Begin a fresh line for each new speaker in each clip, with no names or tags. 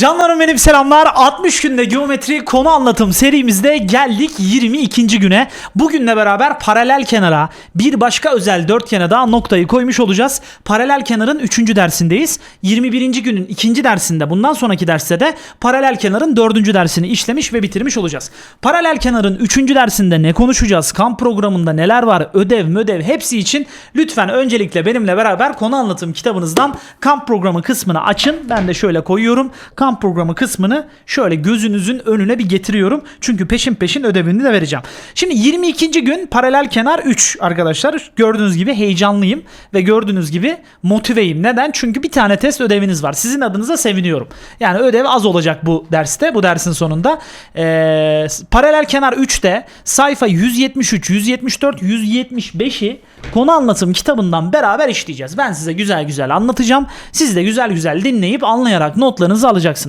Canlarım benim selamlar. 60 günde geometri konu anlatım serimizde geldik 22. güne. Bugünle beraber paralel kenara bir başka özel dörtgene daha noktayı koymuş olacağız. Paralel kenarın 3. dersindeyiz. 21. günün 2. dersinde bundan sonraki derste de paralel kenarın 4. dersini işlemiş ve bitirmiş olacağız. Paralel kenarın 3. dersinde ne konuşacağız? Kamp programında neler var? Ödev, mödev hepsi için lütfen öncelikle benimle beraber konu anlatım kitabınızdan kamp programı kısmını açın. Ben de şöyle koyuyorum. Kamp programı kısmını şöyle gözünüzün önüne bir getiriyorum. Çünkü peşin peşin ödevini de vereceğim. Şimdi 22. gün paralel kenar 3 arkadaşlar. Gördüğünüz gibi heyecanlıyım ve gördüğünüz gibi motiveyim. Neden? Çünkü bir tane test ödeviniz var. Sizin adınıza seviniyorum. Yani ödev az olacak bu derste. Bu dersin sonunda. Ee, paralel kenar 3'te sayfa 173, 174, 175'i konu anlatım kitabından beraber işleyeceğiz. Ben size güzel güzel anlatacağım. Siz de güzel güzel dinleyip anlayarak notlarınızı alacaksınız.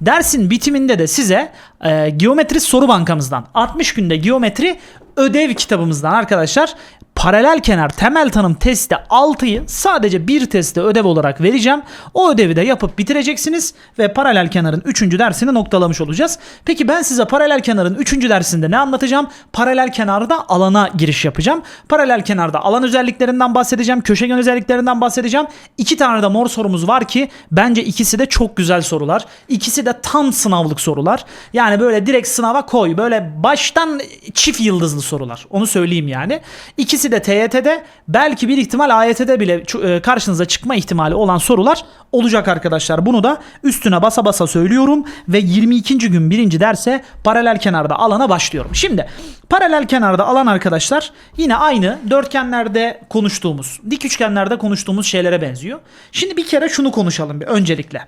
Dersin bitiminde de size e, geometri soru bankamızdan 60 günde geometri ödev kitabımızdan arkadaşlar paralel kenar temel tanım testi 6'yı sadece bir testte ödev olarak vereceğim. O ödevi de yapıp bitireceksiniz ve paralel kenarın 3. dersini noktalamış olacağız. Peki ben size paralel kenarın 3. dersinde ne anlatacağım? Paralel kenarda alana giriş yapacağım. Paralel kenarda alan özelliklerinden bahsedeceğim. Köşegen özelliklerinden bahsedeceğim. İki tane de mor sorumuz var ki bence ikisi de çok güzel sorular. İkisi de tam sınavlık sorular. Yani böyle direkt sınava koy. Böyle baştan çift yıldızlı sorular. Onu söyleyeyim yani. İkisi de TYT'de belki bir ihtimal AYT'de bile e, karşınıza çıkma ihtimali olan sorular olacak arkadaşlar. Bunu da üstüne basa basa söylüyorum ve 22. gün birinci derse paralel kenarda alana başlıyorum. Şimdi paralel kenarda alan arkadaşlar yine aynı dörtgenlerde konuştuğumuz, dik üçgenlerde konuştuğumuz şeylere benziyor. Şimdi bir kere şunu konuşalım bir öncelikle.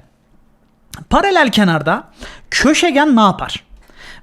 Paralel kenarda köşegen ne yapar?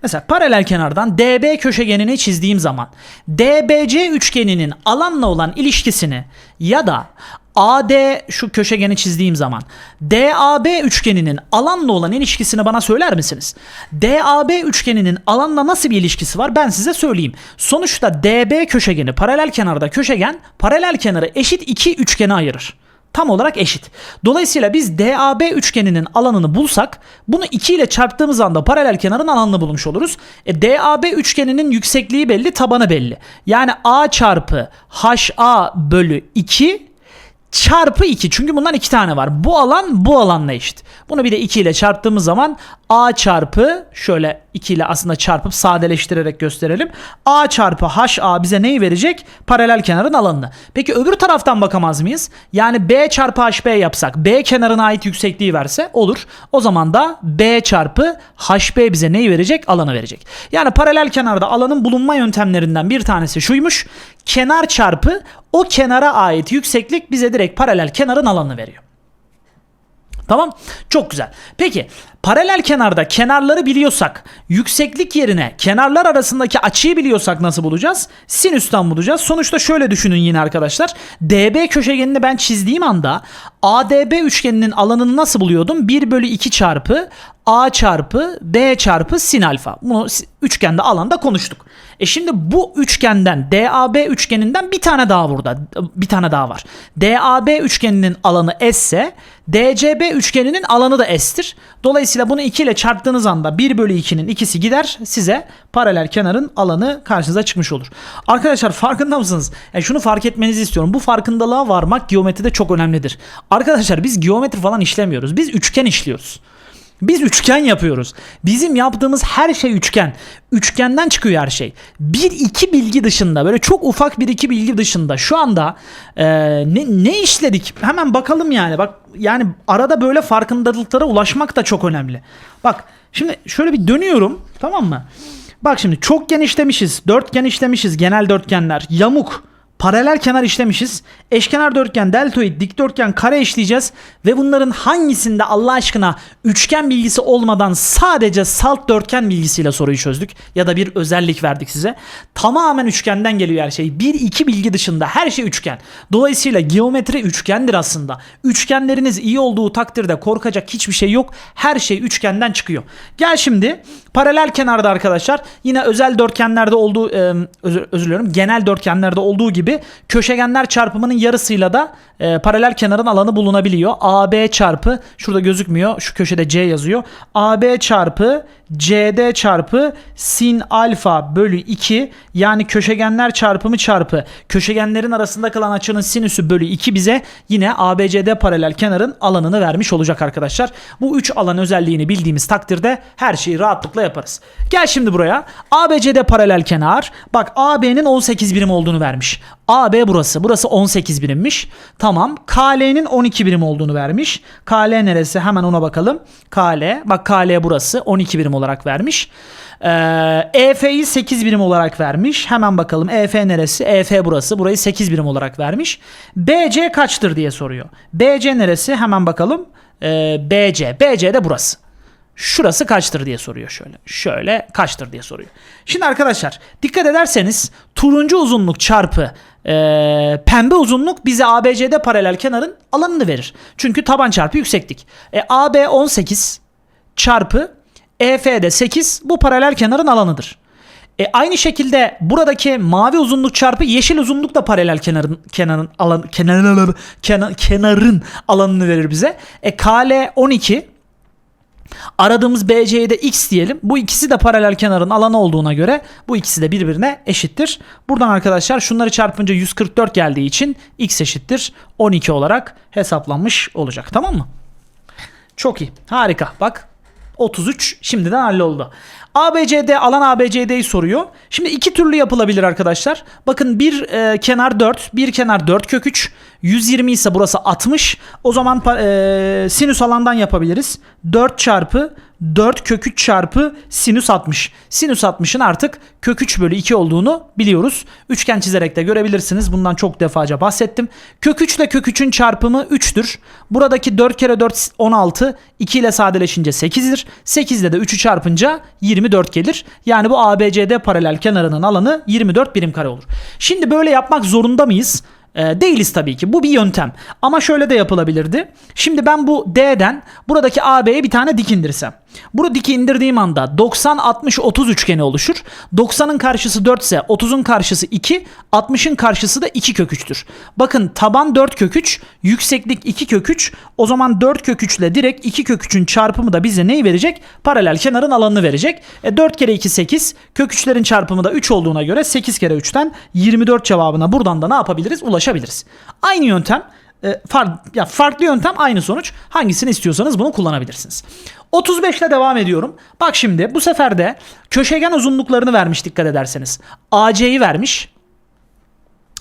Mesela paralel kenardan DB köşegenini çizdiğim zaman DBC üçgeninin alanla olan ilişkisini ya da AD şu köşegeni çizdiğim zaman DAB üçgeninin alanla olan ilişkisini bana söyler misiniz? DAB üçgeninin alanla nasıl bir ilişkisi var? Ben size söyleyeyim. Sonuçta DB köşegeni paralel kenarda köşegen paralel kenarı eşit iki üçgene ayırır tam olarak eşit. Dolayısıyla biz DAB üçgeninin alanını bulsak bunu 2 ile çarptığımız anda paralel kenarın alanını bulmuş oluruz. E, DAB üçgeninin yüksekliği belli, tabanı belli. Yani A çarpı HA bölü 2 çarpı 2. Çünkü bundan iki tane var. Bu alan bu alanla eşit. Bunu bir de 2 ile çarptığımız zaman A çarpı şöyle 2 ile aslında çarpıp sadeleştirerek gösterelim. A çarpı HA bize neyi verecek? Paralel kenarın alanını. Peki öbür taraftan bakamaz mıyız? Yani B çarpı HB yapsak B kenarına ait yüksekliği verse olur. O zaman da B çarpı HB bize neyi verecek? Alanı verecek. Yani paralel kenarda alanın bulunma yöntemlerinden bir tanesi şuymuş. Kenar çarpı o kenara ait yükseklik bize direkt paralel kenarın alanını veriyor. Tamam. Çok güzel. Peki paralel kenarda kenarları biliyorsak yükseklik yerine kenarlar arasındaki açıyı biliyorsak nasıl bulacağız? Sinüsten bulacağız. Sonuçta şöyle düşünün yine arkadaşlar. DB köşegenini ben çizdiğim anda ADB üçgeninin alanını nasıl buluyordum? 1 bölü 2 çarpı A çarpı B çarpı sin alfa. Bunu üçgende alanda konuştuk. E şimdi bu üçgenden DAB üçgeninden bir tane daha burada. Bir tane daha var. DAB üçgeninin alanı S ise DCB üçgeninin alanı da S'tir. Dolayısıyla bunu 2 ile çarptığınız anda 1 bölü 2'nin ikisi gider. Size paralel kenarın alanı karşınıza çıkmış olur. Arkadaşlar farkında mısınız? Yani şunu fark etmenizi istiyorum. Bu farkındalığa varmak geometride çok önemlidir. Arkadaşlar biz geometri falan işlemiyoruz. Biz üçgen işliyoruz. Biz üçgen yapıyoruz. Bizim yaptığımız her şey üçgen. Üçgenden çıkıyor her şey. Bir iki bilgi dışında böyle çok ufak bir iki bilgi dışında şu anda e, ne, ne işledik? Hemen bakalım yani. Bak yani arada böyle farkındalıklara ulaşmak da çok önemli. Bak şimdi şöyle bir dönüyorum tamam mı? Bak şimdi çok genişlemişiz. Dörtgen işlemişiz. Genel dörtgenler. Yamuk. Paralel kenar işlemişiz. Eşkenar dörtgen, deltoid, dikdörtgen, kare işleyeceğiz. Ve bunların hangisinde Allah aşkına üçgen bilgisi olmadan sadece salt dörtgen bilgisiyle soruyu çözdük. Ya da bir özellik verdik size. Tamamen üçgenden geliyor her şey. Bir iki bilgi dışında her şey üçgen. Dolayısıyla geometri üçgendir aslında. Üçgenleriniz iyi olduğu takdirde korkacak hiçbir şey yok. Her şey üçgenden çıkıyor. Gel şimdi paralel kenarda arkadaşlar yine özel dörtgenlerde olduğu özür, özür diliyorum genel dörtgenlerde olduğu gibi gibi köşegenler çarpımının yarısıyla da e, paralel kenarın alanı bulunabiliyor. AB çarpı şurada gözükmüyor. Şu köşede C yazıyor. AB çarpı CD çarpı sin alfa bölü 2 yani köşegenler çarpımı çarpı köşegenlerin arasında kalan açının sinüsü bölü 2 bize yine ABCD paralel kenarın alanını vermiş olacak arkadaşlar. Bu 3 alan özelliğini bildiğimiz takdirde her şeyi rahatlıkla yaparız. Gel şimdi buraya. ABCD paralel kenar. Bak AB'nin 18 birim olduğunu vermiş. AB burası. Burası 18 birimmiş. Tamam. KL'nin 12 birim olduğunu vermiş. KL neresi? Hemen ona bakalım. KL. Bak KL burası. 12 birim olarak vermiş. Ee, EF'yi 8 birim olarak vermiş. Hemen bakalım EF neresi? EF burası. Burayı 8 birim olarak vermiş. BC kaçtır diye soruyor. BC neresi? Hemen bakalım. Ee, BC. BC de burası. Şurası kaçtır diye soruyor şöyle. Şöyle kaçtır diye soruyor. Şimdi arkadaşlar dikkat ederseniz turuncu uzunluk çarpı e, pembe uzunluk bize ABCD paralel kenarın alanını verir. Çünkü taban çarpı yükseklik. E, AB 18 çarpı EF'de 8 bu paralel kenarın alanıdır. E, aynı şekilde buradaki mavi uzunluk çarpı yeşil uzunluk da paralel kenarın kenarın alan kenarın kenar, kenarın alanını verir bize. E, KL 12 Aradığımız BC'ye de x diyelim. Bu ikisi de paralel kenarın alanı olduğuna göre bu ikisi de birbirine eşittir. Buradan arkadaşlar şunları çarpınca 144 geldiği için x eşittir 12 olarak hesaplanmış olacak. Tamam mı? Çok iyi. Harika. Bak 33 şimdiden halloldu. ABCD alan ABCD'yi soruyor. Şimdi iki türlü yapılabilir arkadaşlar. Bakın bir e, kenar 4, bir kenar 4 kök 3. 120 ise burası 60. O zaman e, sinüs alandan yapabiliriz. 4 çarpı 4 kök 3 çarpı sinüs 60. Sinüs 60'ın artık kök 3 bölü 2 olduğunu biliyoruz. Üçgen çizerek de görebilirsiniz. Bundan çok defaca bahsettim. Kök 3 ile kök 3'ün çarpımı 3'tür. Buradaki 4 kere 4 16. 2 ile sadeleşince 8'dir. 8 ile de 3'ü çarpınca 24 gelir. Yani bu ABCD paralel kenarının alanı 24 birim kare olur. Şimdi böyle yapmak zorunda mıyız? E, değiliz tabii ki. Bu bir yöntem. Ama şöyle de yapılabilirdi. Şimdi ben bu D'den buradaki AB'ye bir tane dik indirsem. Bunu dik indirdiğim anda 90 60 30 üçgeni oluşur. 90'ın karşısı 4 ise 30'un karşısı 2, 60'ın karşısı da 2 kök 3'tür. Bakın taban 4 kök 3, yükseklik 2 kök 3. O zaman 4 kök 3 ile direkt 2 kök 3'ün çarpımı da bize neyi verecek? Paralel kenarın alanını verecek. E 4 kere 2 8. Kök 3'lerin çarpımı da 3 olduğuna göre 8 kere 3'ten 24 cevabına buradan da ne yapabiliriz? Ulaşabiliriz. Aynı yöntem e, ya farklı yöntem aynı sonuç. Hangisini istiyorsanız bunu kullanabilirsiniz. 35 ile devam ediyorum. Bak şimdi bu sefer de köşegen uzunluklarını vermiş dikkat ederseniz. AC'yi vermiş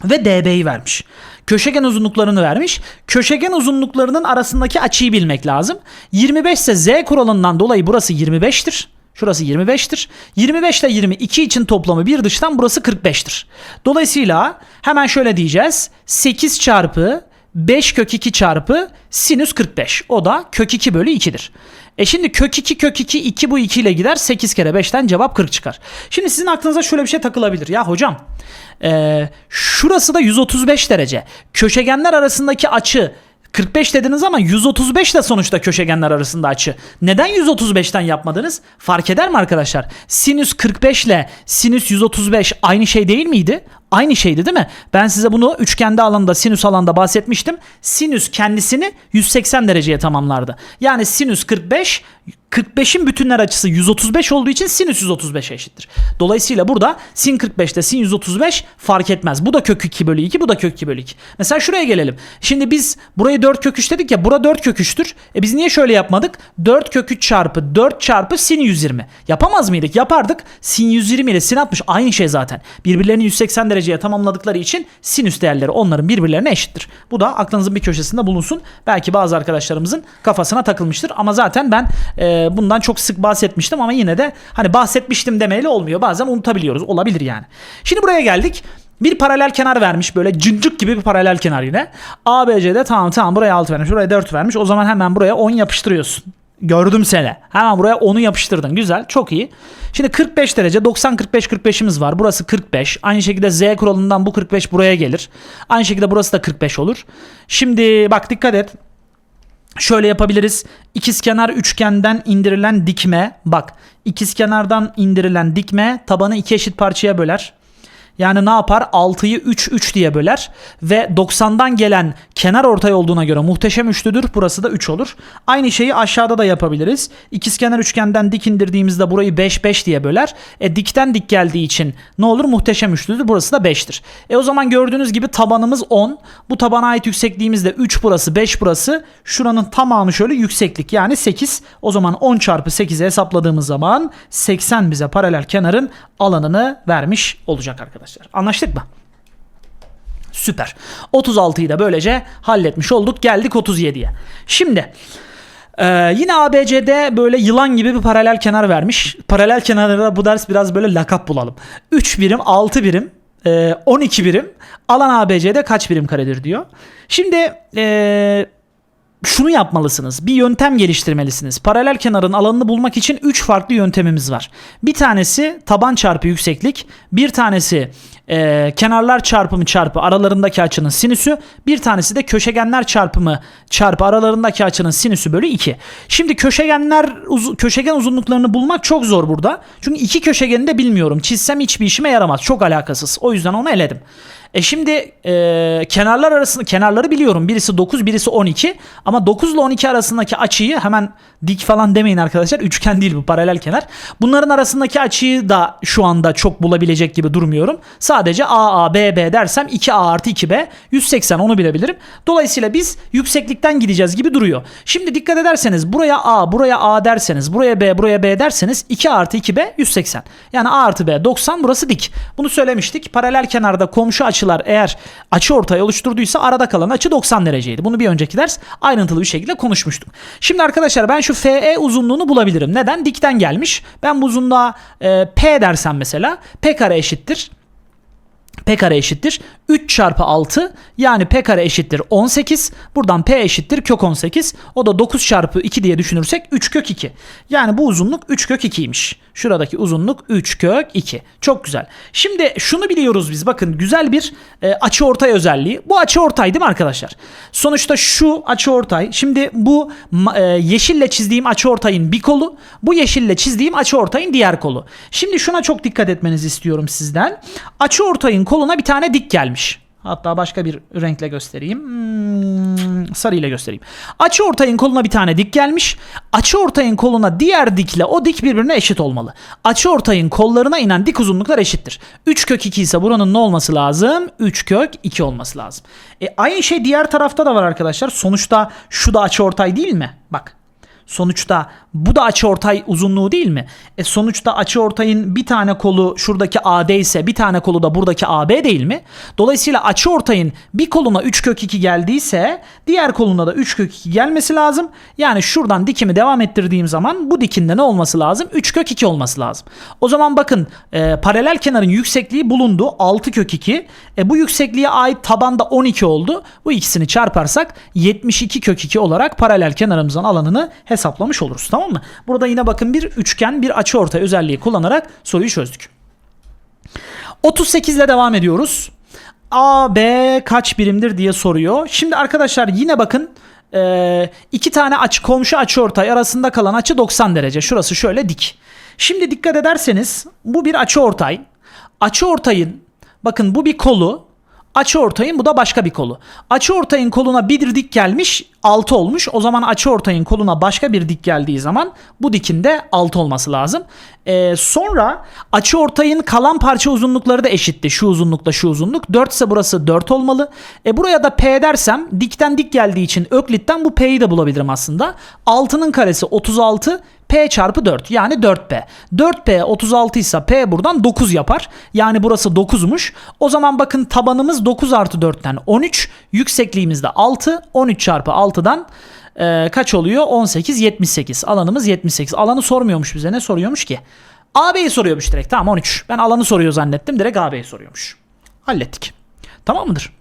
ve DB'yi vermiş. Köşegen uzunluklarını vermiş. Köşegen uzunluklarının arasındaki açıyı bilmek lazım. 25 ise Z kuralından dolayı burası 25'tir. Şurası 25'tir. 25 ile 22 için toplamı bir dıştan burası 45'tir. Dolayısıyla hemen şöyle diyeceğiz. 8 çarpı 5 kök 2 çarpı sinüs 45. O da kök 2 bölü 2'dir. E şimdi kök 2 kök 2 2 bu 2 ile gider 8 kere 5'ten cevap 40 çıkar. Şimdi sizin aklınıza şöyle bir şey takılabilir. Ya hocam e, şurası da 135 derece. Köşegenler arasındaki açı 45 dediniz ama 135 de sonuçta köşegenler arasında açı. Neden 135'ten yapmadınız? Fark eder mi arkadaşlar? Sinüs 45 ile sinüs 135 aynı şey değil miydi? Aynı şeydi değil mi? Ben size bunu üçgende alanda sinüs alanda bahsetmiştim. Sinüs kendisini 180 dereceye tamamlardı. Yani sinüs 45 45'in bütünler açısı 135 olduğu için sinüs 135'e eşittir. Dolayısıyla burada sin 45 ile sin 135 fark etmez. Bu da kök 2 bölü 2 bu da kök 2 bölü 2. Mesela şuraya gelelim. Şimdi biz burayı 4 kök 3 dedik ya bura 4 kök 3'tür. E biz niye şöyle yapmadık? 4 kök 3 çarpı 4 çarpı sin 120. Yapamaz mıydık? Yapardık. Sin 120 ile sin 60 aynı şey zaten. Birbirlerini 180 dereceye tamamladıkları için sinüs değerleri onların birbirlerine eşittir. Bu da aklınızın bir köşesinde bulunsun. Belki bazı arkadaşlarımızın kafasına takılmıştır. Ama zaten ben e, bundan çok sık bahsetmiştim ama yine de hani bahsetmiştim demeyle olmuyor. Bazen unutabiliyoruz. Olabilir yani. Şimdi buraya geldik. Bir paralel kenar vermiş böyle cıncık gibi bir paralel kenar yine. ABC'de tamam tamam buraya 6 vermiş buraya 4 vermiş. O zaman hemen buraya 10 yapıştırıyorsun. Gördüm seni. Hemen buraya 10'u yapıştırdın. Güzel. Çok iyi. Şimdi 45 derece 90 45 45'imiz var. Burası 45. Aynı şekilde Z kuralından bu 45 buraya gelir. Aynı şekilde burası da 45 olur. Şimdi bak dikkat et. Şöyle yapabiliriz. İkizkenar üçgenden indirilen dikme. Bak ikizkenardan indirilen dikme tabanı iki eşit parçaya böler. Yani ne yapar? 6'yı 3 3 diye böler ve 90'dan gelen kenar ortay olduğuna göre muhteşem üçlüdür. Burası da 3 olur. Aynı şeyi aşağıda da yapabiliriz. İkizkenar üçgenden dik indirdiğimizde burayı 5 5 diye böler. E dikten dik geldiği için ne olur? Muhteşem üçlüdür. Burası da 5'tir. E o zaman gördüğünüz gibi tabanımız 10. Bu tabana ait yüksekliğimiz de 3 burası 5 burası. Şuranın tamamı şöyle yükseklik yani 8. O zaman 10 çarpı 8'i hesapladığımız zaman 80 bize paralel kenarın alanını vermiş olacak arkadaşlar. Anlaştık mı? Süper. 36'yı da böylece halletmiş olduk. Geldik 37'ye. Şimdi ee, yine ABC'de böyle yılan gibi bir paralel kenar vermiş. Paralel kenarlara bu ders biraz böyle lakap bulalım. 3 birim, 6 birim, e, 12 birim. Alan ABC'de kaç birim karedir diyor. Şimdi e, şunu yapmalısınız. Bir yöntem geliştirmelisiniz. Paralel kenarın alanını bulmak için 3 farklı yöntemimiz var. Bir tanesi taban çarpı yükseklik, bir tanesi e, kenarlar çarpımı çarpı aralarındaki açının sinüsü, bir tanesi de köşegenler çarpımı çarpı aralarındaki açının sinüsü bölü 2. Şimdi köşegenler uz- köşegen uzunluklarını bulmak çok zor burada. Çünkü iki köşegeni de bilmiyorum. Çizsem hiçbir işime yaramaz. Çok alakasız. O yüzden onu eledim. E şimdi e, kenarlar arasında kenarları biliyorum. Birisi 9, birisi 12. Ama 9 ile 12 arasındaki açıyı hemen dik falan demeyin arkadaşlar. Üçgen değil bu paralel kenar. Bunların arasındaki açıyı da şu anda çok bulabilecek gibi durmuyorum. Sadece AA, BB dersem 2A artı 2B 180 onu bilebilirim. Dolayısıyla biz yükseklikten gideceğiz gibi duruyor. Şimdi dikkat ederseniz buraya A, buraya A derseniz, buraya B, buraya B derseniz 2 artı 2B 180. Yani A artı B 90 burası dik. Bunu söylemiştik. Paralel kenarda komşu açılar eğer açı ortay oluşturduysa arada kalan açı 90 dereceydi. Bunu bir önceki ders ayrıntılı bir şekilde konuşmuştuk. Şimdi arkadaşlar ben şu FE uzunluğunu bulabilirim. Neden? Dikten gelmiş. Ben bu uzunluğa e, P dersem mesela P kare eşittir. P kare eşittir 3 çarpı 6 yani P kare eşittir 18. Buradan P eşittir kök 18. O da 9 çarpı 2 diye düşünürsek 3 kök 2. Yani bu uzunluk 3 kök 2'ymiş. Şuradaki uzunluk 3 kök 2. Çok güzel. Şimdi şunu biliyoruz biz bakın güzel bir e, açı ortay özelliği. Bu açı ortay değil mi arkadaşlar? Sonuçta şu açı ortay. Şimdi bu e, yeşille çizdiğim açı ortayın bir kolu. Bu yeşille çizdiğim açı ortayın diğer kolu. Şimdi şuna çok dikkat etmenizi istiyorum sizden. Açı ortayın koluna bir tane dik gelmiş. Hatta başka bir renkle göstereyim. Hmm, sarı ile göstereyim. Açı ortayın koluna bir tane dik gelmiş. Açı ortayın koluna diğer dikle o dik birbirine eşit olmalı. Açı ortayın kollarına inen dik uzunluklar eşittir. 3 kök 2 ise buranın ne olması lazım? 3 kök 2 olması lazım. E, aynı şey diğer tarafta da var arkadaşlar. Sonuçta şu da açı ortay değil mi? Bak Sonuçta bu da açıortay uzunluğu değil mi? E sonuçta açıortayın bir tane kolu şuradaki AD ise bir tane kolu da buradaki AB değil mi? Dolayısıyla açıortayın bir koluna 3 kök 2 geldiyse diğer koluna da 3 kök 2 gelmesi lazım. Yani şuradan dikimi devam ettirdiğim zaman bu dikinde ne olması lazım? 3 kök 2 olması lazım. O zaman bakın e, paralel kenarın yüksekliği bulundu 6 kök 2. E, bu yüksekliğe ait tabanda 12 oldu. Bu ikisini çarparsak 72 kök 2 olarak paralel kenarımızın alanını hesaplamış oluruz. Tamam mı? Burada yine bakın bir üçgen bir açı ortay özelliği kullanarak soruyu çözdük. 38 ile devam ediyoruz. A, B kaç birimdir diye soruyor. Şimdi arkadaşlar yine bakın e, iki tane açı komşu açı ortay arasında kalan açı 90 derece. Şurası şöyle dik. Şimdi dikkat ederseniz bu bir açı ortay. Açı ortayın bakın bu bir kolu. Açı ortayın bu da başka bir kolu. Açı ortayın koluna bir dik gelmiş 6 olmuş. O zaman açı ortayın koluna başka bir dik geldiği zaman bu dikin de 6 olması lazım. Ee, sonra açı ortayın kalan parça uzunlukları da eşitti. Şu uzunlukla şu uzunluk. 4 ise burası 4 olmalı. E buraya da P dersem dikten dik geldiği için Öklit'ten bu P'yi de bulabilirim aslında. 6'nın karesi 36. P çarpı 4 yani 4P. 4P 36 ise P buradan 9 yapar. Yani burası 9'muş. O zaman bakın tabanımız 9 artı 4'ten 13. Yüksekliğimiz de 6. 13 çarpı 6'dan e, kaç oluyor? 18, 78. Alanımız 78. Alanı sormuyormuş bize. Ne soruyormuş ki? AB'yi soruyormuş direkt. Tamam 13. Ben alanı soruyor zannettim. Direkt AB'yi soruyormuş. Hallettik. Tamam mıdır?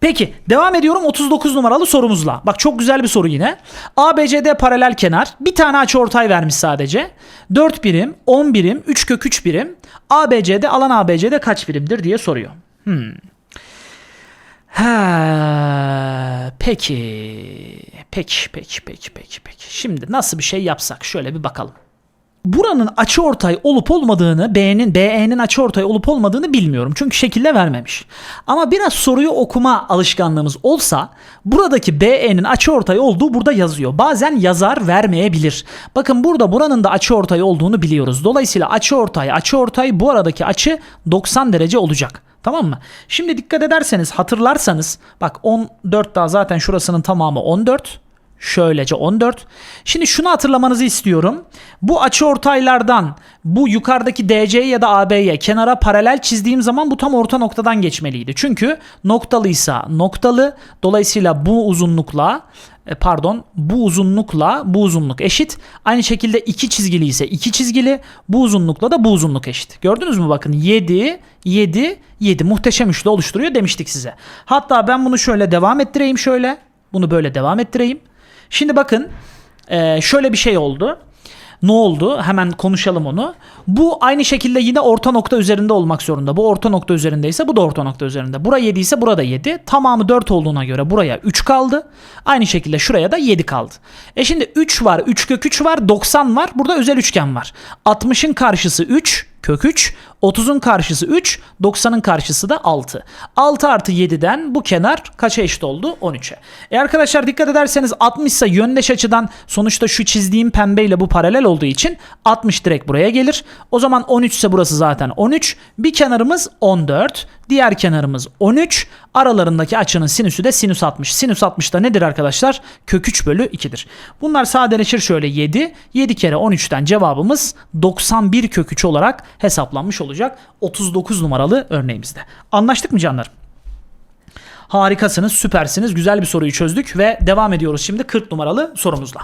Peki devam ediyorum 39 numaralı sorumuzla. Bak çok güzel bir soru yine. ABCD paralel kenar. Bir tane açı vermiş sadece. 4 birim, 10 birim, 3 kök 3 birim. ABCD alan ABCD kaç birimdir diye soruyor. Hmm. Ha, peki. Peki, peki, peki, peki, peki. Şimdi nasıl bir şey yapsak şöyle bir bakalım. Buranın açıortay olup olmadığını B'nin BE'nin açıortay olup olmadığını bilmiyorum. Çünkü şekilde vermemiş. Ama biraz soruyu okuma alışkanlığımız olsa buradaki BE'nin açıortay olduğu burada yazıyor. Bazen yazar vermeyebilir. Bakın burada buranın da açıortay olduğunu biliyoruz. Dolayısıyla açıortay açıortay bu aradaki açı 90 derece olacak. Tamam mı? Şimdi dikkat ederseniz hatırlarsanız bak 14 daha zaten şurasının tamamı 14. Şöylece 14. Şimdi şunu hatırlamanızı istiyorum. Bu açı ortaylardan bu yukarıdaki DC'ye ya da AB'ye kenara paralel çizdiğim zaman bu tam orta noktadan geçmeliydi. Çünkü noktalıysa noktalı. Dolayısıyla bu uzunlukla e, pardon bu uzunlukla bu uzunluk eşit. Aynı şekilde iki çizgili ise iki çizgili. Bu uzunlukla da bu uzunluk eşit. Gördünüz mü bakın 7 7 7 muhteşem üçlü oluşturuyor demiştik size. Hatta ben bunu şöyle devam ettireyim şöyle. Bunu böyle devam ettireyim. Şimdi bakın e, şöyle bir şey oldu. Ne oldu? Hemen konuşalım onu. Bu aynı şekilde yine orta nokta üzerinde olmak zorunda. Bu orta nokta üzerindeyse bu da orta nokta üzerinde. Bura 7 ise burada 7. Tamamı 4 olduğuna göre buraya 3 kaldı. Aynı şekilde şuraya da 7 kaldı. E şimdi 3 var, 3 kök 3 var, 90 var. Burada özel üçgen var. 60'ın karşısı 3, kök 3. 30'un karşısı 3, 90'ın karşısı da 6. 6 artı 7'den bu kenar kaça eşit oldu? 13'e. E arkadaşlar dikkat ederseniz 60 ise yöndeş açıdan sonuçta şu çizdiğim pembeyle bu paralel olduğu için 60 direkt buraya gelir. O zaman 13 ise burası zaten 13. Bir kenarımız 14. Diğer kenarımız 13. Aralarındaki açının sinüsü de sinüs 60. Sinüs 60 da nedir arkadaşlar? Kök 3 bölü 2'dir. Bunlar sadeleşir şöyle 7. 7 kere 13'ten cevabımız 91 kök 3 olarak hesaplanmış olacak 39 numaralı örneğimizde. Anlaştık mı canlarım? Harikasınız, süpersiniz. Güzel bir soruyu çözdük ve devam ediyoruz şimdi 40 numaralı sorumuzla.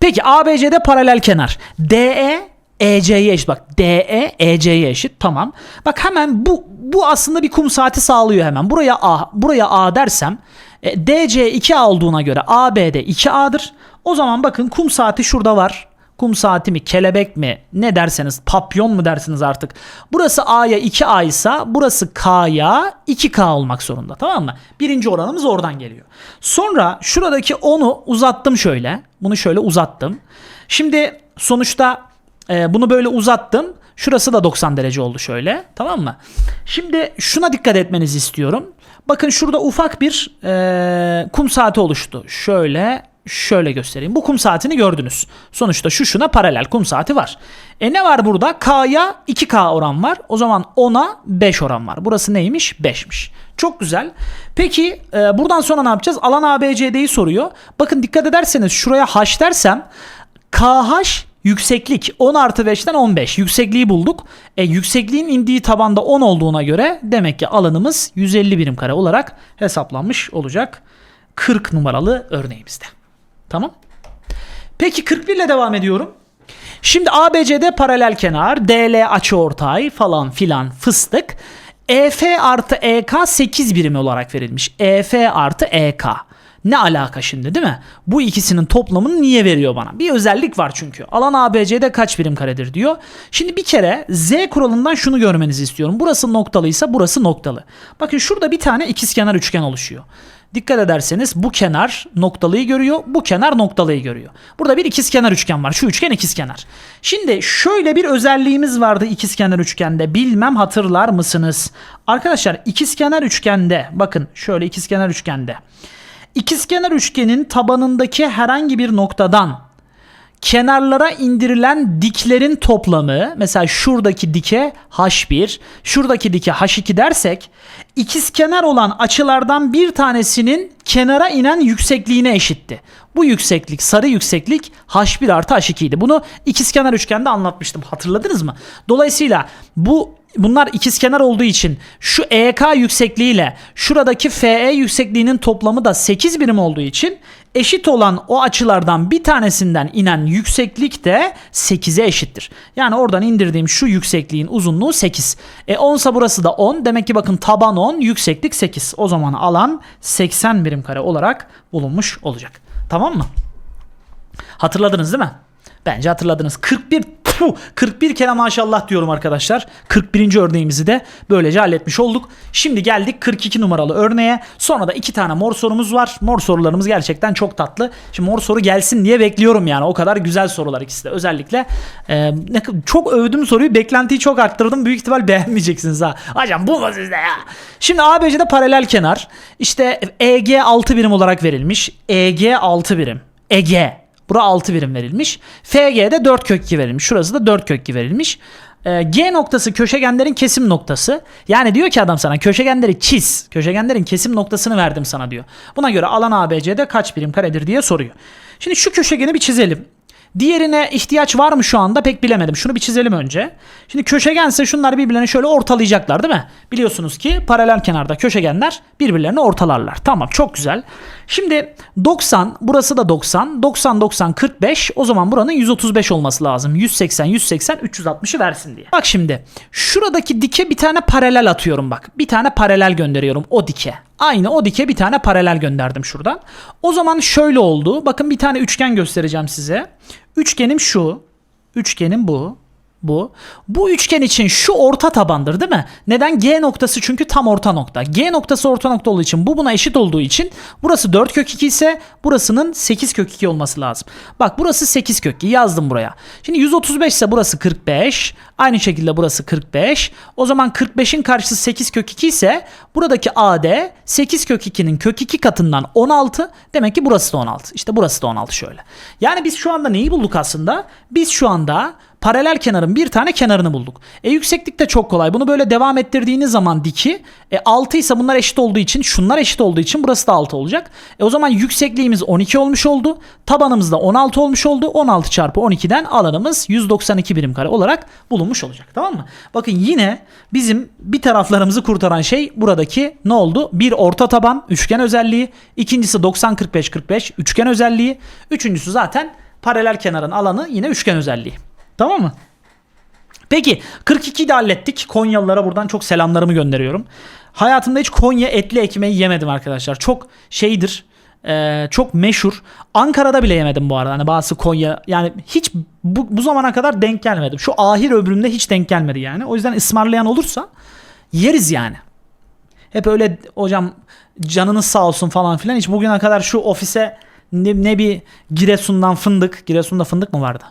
Peki ABC'de paralel kenar. DE EC'ye eşit. Bak DE EC'ye eşit. Tamam. Bak hemen bu bu aslında bir kum saati sağlıyor hemen. Buraya A, buraya A dersem e, DC 2A olduğuna göre AB'de 2A'dır. O zaman bakın kum saati şurada var. Kum saati mi, kelebek mi, ne derseniz, papyon mu dersiniz artık. Burası A'ya 2A ise burası K'ya 2K olmak zorunda tamam mı? Birinci oranımız oradan geliyor. Sonra şuradaki 10'u uzattım şöyle. Bunu şöyle uzattım. Şimdi sonuçta e, bunu böyle uzattım. Şurası da 90 derece oldu şöyle. Tamam mı? Şimdi şuna dikkat etmenizi istiyorum. Bakın şurada ufak bir e, kum saati oluştu. Şöyle şöyle göstereyim. Bu kum saatini gördünüz. Sonuçta şu şuna paralel kum saati var. E ne var burada? K'ya 2K oran var. O zaman 10'a 5 oran var. Burası neymiş? 5'miş. Çok güzel. Peki e, buradan sonra ne yapacağız? Alan ABCD'yi soruyor. Bakın dikkat ederseniz şuraya H dersem KH Yükseklik 10 artı 5'ten 15. Yüksekliği bulduk. E, yüksekliğin indiği tabanda 10 olduğuna göre demek ki alanımız 150 birim kare olarak hesaplanmış olacak. 40 numaralı örneğimizde. Tamam. Peki 41 ile devam ediyorum. Şimdi ABC'de paralel kenar, DL açıortay falan filan fıstık. EF artı EK 8 birimi olarak verilmiş. EF artı EK. Ne alaka şimdi değil mi? Bu ikisinin toplamını niye veriyor bana? Bir özellik var çünkü. Alan ABC'de kaç birim karedir diyor. Şimdi bir kere Z kuralından şunu görmenizi istiyorum. Burası noktalıysa burası noktalı. Bakın şurada bir tane ikizkenar üçgen oluşuyor. Dikkat ederseniz bu kenar noktalıyı görüyor, bu kenar noktalıyı görüyor. Burada bir ikizkenar üçgen var. Şu üçgen ikizkenar. Şimdi şöyle bir özelliğimiz vardı ikizkenar üçgende. Bilmem hatırlar mısınız? Arkadaşlar ikizkenar üçgende bakın şöyle ikizkenar üçgende. İkizkenar üçgenin tabanındaki herhangi bir noktadan kenarlara indirilen diklerin toplamı mesela şuradaki dike H1, şuradaki dike H2 dersek ikizkenar olan açılardan bir tanesinin kenara inen yüksekliğine eşitti. Bu yükseklik sarı yükseklik H1 artı H2 idi. Bunu ikizkenar üçgende anlatmıştım hatırladınız mı? Dolayısıyla bu bunlar ikizkenar olduğu için şu EK yüksekliğiyle şuradaki FE yüksekliğinin toplamı da 8 birim olduğu için eşit olan o açılardan bir tanesinden inen yükseklik de 8'e eşittir. Yani oradan indirdiğim şu yüksekliğin uzunluğu 8. E 10 ise burası da 10. Demek ki bakın taban 10, yükseklik 8. O zaman alan 80 birim kare olarak bulunmuş olacak. Tamam mı? Hatırladınız değil mi? Bence hatırladınız. 41 Puh, 41 kere maşallah diyorum arkadaşlar. 41. örneğimizi de böylece halletmiş olduk. Şimdi geldik 42 numaralı örneğe. Sonra da iki tane mor sorumuz var. Mor sorularımız gerçekten çok tatlı. Şimdi mor soru gelsin diye bekliyorum yani. O kadar güzel sorular ikisi de. Özellikle e, çok övdüm soruyu. Beklentiyi çok arttırdım. Büyük ihtimal beğenmeyeceksiniz ha. Hocam bu mu sizde ya? Şimdi ABC'de paralel kenar. İşte EG 6 birim olarak verilmiş. EG 6 birim. EG. Bura 6 birim verilmiş. FG'de 4 kök 2 verilmiş. Şurası da 4 kök 2 verilmiş. Ee, G noktası köşegenlerin kesim noktası. Yani diyor ki adam sana köşegenleri çiz. Köşegenlerin kesim noktasını verdim sana diyor. Buna göre alan ABC'de kaç birim karedir diye soruyor. Şimdi şu köşegeni bir çizelim. Diğerine ihtiyaç var mı şu anda pek bilemedim. Şunu bir çizelim önce. Şimdi köşegense şunlar birbirlerini şöyle ortalayacaklar değil mi? Biliyorsunuz ki paralel kenarda köşegenler birbirlerini ortalarlar. Tamam çok güzel. Şimdi 90 burası da 90. 90 90 45 o zaman buranın 135 olması lazım. 180 180 360'ı versin diye. Bak şimdi şuradaki dike bir tane paralel atıyorum bak. Bir tane paralel gönderiyorum o dike. Aynı o dike bir tane paralel gönderdim şuradan. O zaman şöyle oldu. Bakın bir tane üçgen göstereceğim size. Üçgenim şu. Üçgenim bu. Bu. Bu üçgen için şu orta tabandır değil mi? Neden? G noktası çünkü tam orta nokta. G noktası orta nokta olduğu için bu buna eşit olduğu için burası 4 kök 2 ise burasının 8 kök 2 olması lazım. Bak burası 8 kök 2 yazdım buraya. Şimdi 135 ise burası 45. Aynı şekilde burası 45. O zaman 45'in karşısı 8 kök 2 ise buradaki AD 8 kök 2'nin kök 2 katından 16. Demek ki burası da 16. İşte burası da 16 şöyle. Yani biz şu anda neyi bulduk aslında? Biz şu anda paralel kenarın bir tane kenarını bulduk. E yükseklik de çok kolay. Bunu böyle devam ettirdiğiniz zaman diki e 6 ise bunlar eşit olduğu için şunlar eşit olduğu için burası da 6 olacak. E o zaman yüksekliğimiz 12 olmuş oldu. Tabanımız da 16 olmuş oldu. 16 çarpı 12'den alanımız 192 birim kare olarak bulunmuş olacak. Tamam mı? Bakın yine bizim bir taraflarımızı kurtaran şey buradaki ne oldu? Bir orta taban üçgen özelliği. ikincisi 90 45 45 üçgen özelliği. Üçüncüsü zaten paralel kenarın alanı yine üçgen özelliği. Tamam mı? Peki 42'yi de hallettik. Konyalılara buradan çok selamlarımı gönderiyorum. Hayatımda hiç Konya etli ekmeği yemedim arkadaşlar. Çok şeydir. e, çok meşhur. Ankara'da bile yemedim bu arada. Hani bazı Konya yani hiç bu, bu zamana kadar denk gelmedim. Şu ahir ömrümde hiç denk gelmedi yani. O yüzden ısmarlayan olursa yeriz yani. Hep öyle hocam canınız sağ olsun falan filan. Hiç bugüne kadar şu ofise ne, ne bir Giresun'dan fındık. Giresun'da fındık mı vardı?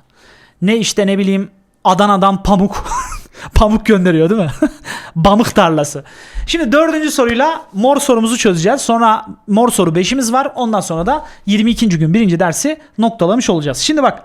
Ne işte ne bileyim Adana'dan pamuk. pamuk gönderiyor değil mi? Bamık tarlası. Şimdi dördüncü soruyla mor sorumuzu çözeceğiz. Sonra mor soru beşimiz var. Ondan sonra da 22. gün birinci dersi noktalamış olacağız. Şimdi bak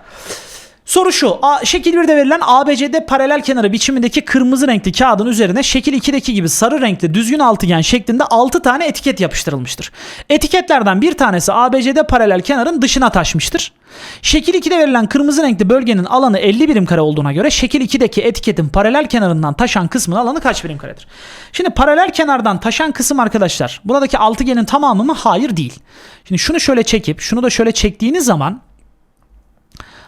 Soru şu. A, şekil 1'de verilen ABCD paralel kenarı biçimindeki kırmızı renkli kağıdın üzerine şekil 2'deki gibi sarı renkli düzgün altıgen şeklinde 6 tane etiket yapıştırılmıştır. Etiketlerden bir tanesi ABCD paralel kenarın dışına taşmıştır. Şekil 2'de verilen kırmızı renkli bölgenin alanı 50 birim kare olduğuna göre şekil 2'deki etiketin paralel kenarından taşan kısmın alanı kaç birim karedir? Şimdi paralel kenardan taşan kısım arkadaşlar buradaki altıgenin tamamı mı? Hayır değil. Şimdi şunu şöyle çekip şunu da şöyle çektiğiniz zaman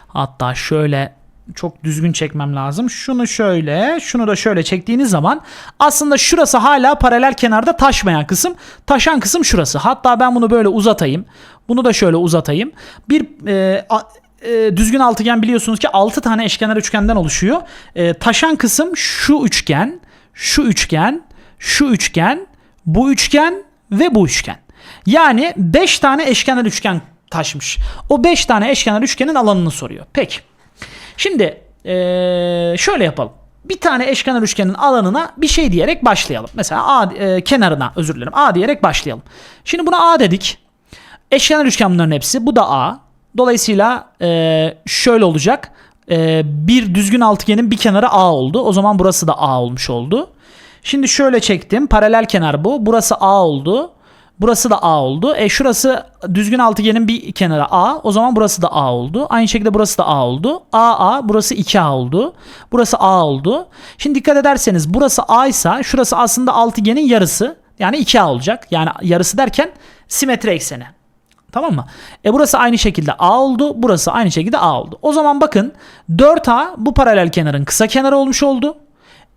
Hatta şöyle çok düzgün çekmem lazım. Şunu şöyle, şunu da şöyle çektiğiniz zaman aslında şurası hala paralel kenarda taşmayan kısım. Taşan kısım şurası. Hatta ben bunu böyle uzatayım. Bunu da şöyle uzatayım. Bir e, a- e, düzgün altıgen biliyorsunuz ki 6 tane eşkenar üçgenden oluşuyor. E, taşan kısım şu üçgen, şu üçgen, şu üçgen, bu üçgen ve bu üçgen. Yani 5 tane eşkenar üçgen taşmış. O 5 tane eşkenar üçgenin alanını soruyor. Peki. Şimdi eee, şöyle yapalım. Bir tane eşkenar üçgenin alanına bir şey diyerek başlayalım. Mesela A e, kenarına özür dilerim. A diyerek başlayalım. Şimdi buna A dedik. Eşkenar üçgen bunların hepsi. Bu da A. Dolayısıyla e, şöyle olacak. E, bir düzgün altıgenin bir kenarı A oldu. O zaman burası da A olmuş oldu. Şimdi şöyle çektim. Paralel kenar bu. Burası A oldu. Burası da A oldu. E şurası düzgün altıgenin bir kenarı A. O zaman burası da A oldu. Aynı şekilde burası da A oldu. A A burası 2A oldu. Burası A oldu. Şimdi dikkat ederseniz burası A ise şurası aslında altıgenin yarısı. Yani 2A olacak. Yani yarısı derken simetri ekseni. Tamam mı? E burası aynı şekilde A oldu. Burası aynı şekilde A oldu. O zaman bakın 4A bu paralel kenarın kısa kenarı olmuş oldu.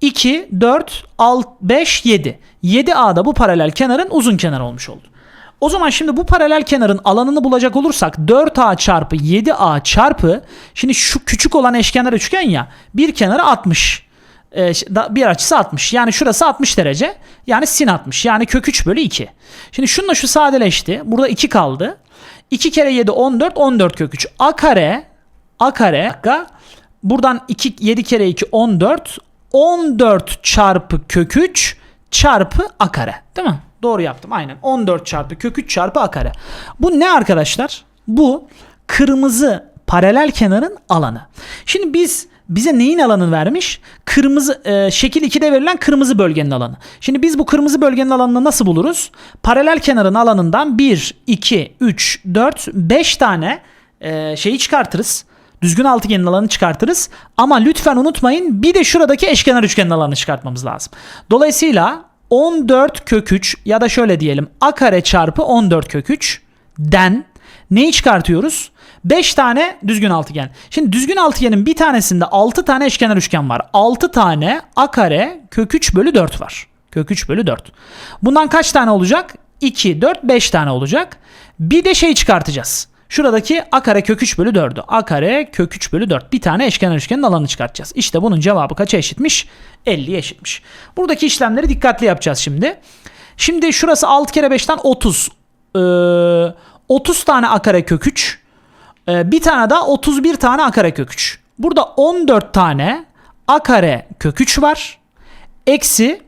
2, 4, 6, 5, 7. 7A da bu paralel kenarın uzun kenarı olmuş oldu. O zaman şimdi bu paralel kenarın alanını bulacak olursak 4A çarpı 7A çarpı şimdi şu küçük olan eşkenar üçgen ya bir kenarı 60. Ee, bir açısı 60. Yani şurası 60 derece. Yani sin 60. Yani kök 3 bölü 2. Şimdi şununla şu sadeleşti. Burada 2 kaldı. 2 kere 7 14. 14 kök 3. A kare A kare. Buradan 2 7 kere 2 14. 14 çarpı kök 3 çarpı a kare. Değil mi? Doğru yaptım aynen. 14 çarpı kök 3 çarpı a kare. Bu ne arkadaşlar? Bu kırmızı paralel kenarın alanı. Şimdi biz bize neyin alanını vermiş? Kırmızı e, şekil 2'de verilen kırmızı bölgenin alanı. Şimdi biz bu kırmızı bölgenin alanını nasıl buluruz? Paralel kenarın alanından 1, 2, 3, 4, 5 tane e, şeyi çıkartırız. Düzgün altıgenin alanını çıkartırız. Ama lütfen unutmayın bir de şuradaki eşkenar üçgenin alanını çıkartmamız lazım. Dolayısıyla 14 kök 3 ya da şöyle diyelim a kare çarpı 14 kök 3 den neyi çıkartıyoruz? 5 tane düzgün altıgen. Şimdi düzgün altıgenin bir tanesinde 6 tane eşkenar üçgen var. 6 tane a kare kök 3 bölü 4 var. Kök 3 bölü 4. Bundan kaç tane olacak? 2, 4, 5 tane olacak. Bir de şey çıkartacağız. Şuradaki a kare kök 3 bölü 4'ü. a kare kök 3 bölü 4. Bir tane eşkenar üçgenin alanını çıkartacağız. İşte bunun cevabı kaça eşitmiş? 50'ye eşitmiş. Buradaki işlemleri dikkatli yapacağız şimdi. Şimdi şurası 6 kere 5'ten 30. Ee, 30 tane a kare kök 3. Ee, bir tane daha 31 tane a kare kök 3. Burada 14 tane a kare kök 3 var. Eksi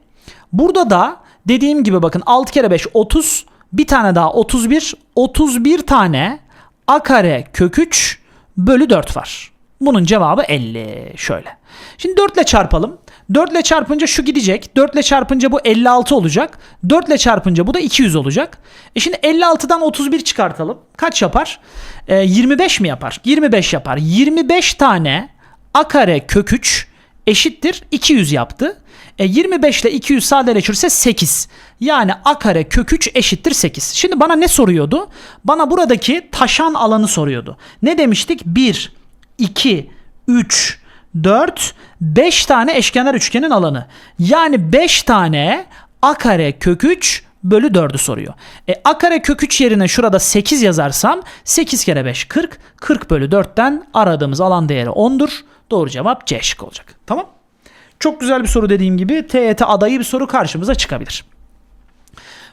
burada da dediğim gibi bakın 6 kere 5 30 bir tane daha 31 31 tane a kare kök 3 bölü 4 var. Bunun cevabı 50 şöyle. Şimdi 4 ile çarpalım. 4 ile çarpınca şu gidecek. 4 ile çarpınca bu 56 olacak. 4 ile çarpınca bu da 200 olacak. E şimdi 56'dan 31 çıkartalım. Kaç yapar? E, 25 mi yapar? 25 yapar. 25 tane a kare kök 3 eşittir 200 yaptı. E 25 ile 200 sadeleşirse 8. Yani a kare kök 3 eşittir 8. Şimdi bana ne soruyordu? Bana buradaki taşan alanı soruyordu. Ne demiştik? 1, 2, 3, 4, 5 tane eşkenar üçgenin alanı. Yani 5 tane a kare kök 3 bölü 4'ü soruyor. E, a kare kök 3 yerine şurada 8 yazarsam 8 kere 5 40. 40 bölü 4'ten aradığımız alan değeri 10'dur. Doğru cevap C şıkkı olacak. Tamam. Çok güzel bir soru dediğim gibi TYT adayı bir soru karşımıza çıkabilir.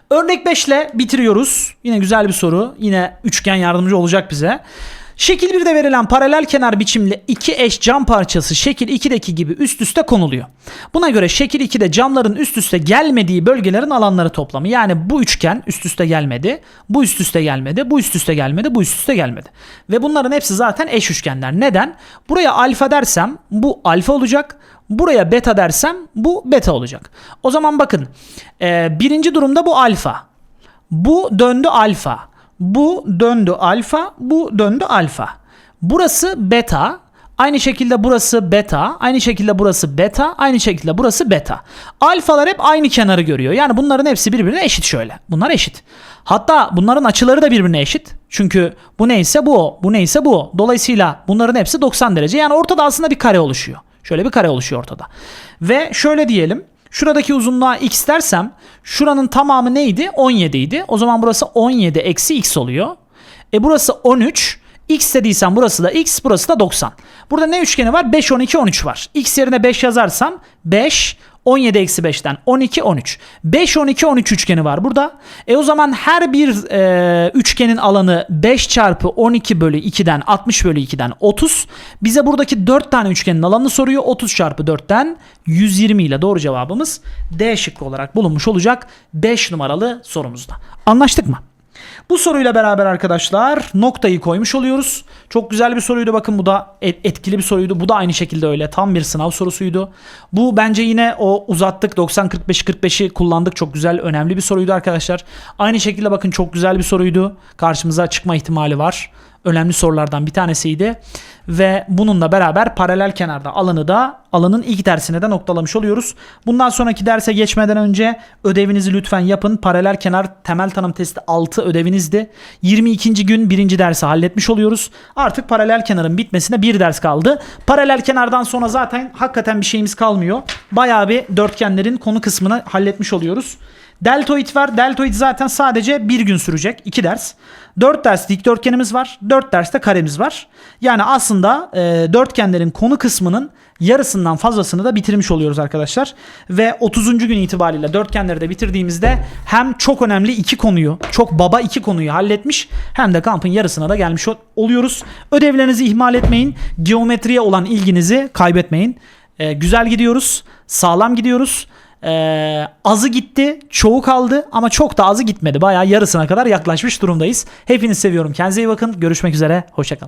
Örnek 5 ile bitiriyoruz. Yine güzel bir soru. Yine üçgen yardımcı olacak bize. Şekil 1'de verilen paralel kenar biçimli iki eş cam parçası şekil 2'deki gibi üst üste konuluyor. Buna göre şekil 2'de camların üst üste gelmediği bölgelerin alanları toplamı. Yani bu üçgen üst üste gelmedi, bu üst üste gelmedi, bu üst üste gelmedi, bu üst üste gelmedi. Ve bunların hepsi zaten eş üçgenler. Neden? Buraya alfa dersem bu alfa olacak. Buraya beta dersem bu beta olacak. O zaman bakın e, birinci durumda bu alfa. Bu döndü alfa. Bu döndü alfa. Bu döndü alfa. Burası beta. Aynı şekilde burası beta. Aynı şekilde burası beta. Aynı şekilde burası beta. Alfalar hep aynı kenarı görüyor. Yani bunların hepsi birbirine eşit şöyle. Bunlar eşit. Hatta bunların açıları da birbirine eşit. Çünkü bu neyse bu o. Bu neyse bu o. Dolayısıyla bunların hepsi 90 derece. Yani ortada aslında bir kare oluşuyor. Şöyle bir kare oluşuyor ortada. Ve şöyle diyelim. Şuradaki uzunluğa x dersem şuranın tamamı neydi? 17 idi. O zaman burası 17 eksi x oluyor. E burası 13. X dediysem burası da x, burası da 90. Burada ne üçgeni var? 5, 12, 13 var. X yerine 5 yazarsam 5, 17 eksi 5'ten 12, 13. 5, 12, 13 üçgeni var burada. E o zaman her bir e, üçgenin alanı 5 çarpı 12 bölü 2'den 60 bölü 2'den 30. Bize buradaki 4 tane üçgenin alanını soruyor. 30 çarpı 4'ten 120 ile doğru cevabımız D şıkkı olarak bulunmuş olacak 5 numaralı sorumuzda. Anlaştık mı? Bu soruyla beraber arkadaşlar noktayı koymuş oluyoruz. Çok güzel bir soruydu bakın bu da et- etkili bir soruydu. Bu da aynı şekilde öyle tam bir sınav sorusuydu. Bu bence yine o uzattık 90-45-45'i kullandık. Çok güzel önemli bir soruydu arkadaşlar. Aynı şekilde bakın çok güzel bir soruydu. Karşımıza çıkma ihtimali var. Önemli sorulardan bir tanesiydi. Ve bununla beraber paralel kenarda alanı da alanın ilk dersine de noktalamış oluyoruz. Bundan sonraki derse geçmeden önce ödevinizi lütfen yapın. Paralel kenar temel tanım testi 6 ödevinizdi. 22. gün birinci dersi halletmiş oluyoruz. Artık paralel kenarın bitmesine bir ders kaldı. Paralel kenardan sonra zaten hakikaten bir şeyimiz kalmıyor. Bayağı bir dörtgenlerin konu kısmını halletmiş oluyoruz. Deltoid var. Deltoid zaten sadece bir gün sürecek. 2 ders. 4 ders dikdörtgenimiz var. 4 derste karemiz var. Yani aslında e, dörtgenlerin konu kısmının yarısından fazlasını da bitirmiş oluyoruz arkadaşlar. Ve 30. gün itibariyle dörtgenleri de bitirdiğimizde hem çok önemli iki konuyu, çok baba iki konuyu halletmiş hem de kampın yarısına da gelmiş ol- oluyoruz. Ödevlerinizi ihmal etmeyin. Geometriye olan ilginizi kaybetmeyin. E, güzel gidiyoruz. Sağlam gidiyoruz. Ee, azı gitti, çoğu kaldı ama çok da azı gitmedi. Bayağı yarısına kadar yaklaşmış durumdayız. Hepinizi seviyorum. Kendinize iyi bakın. Görüşmek üzere. Hoşçakalın.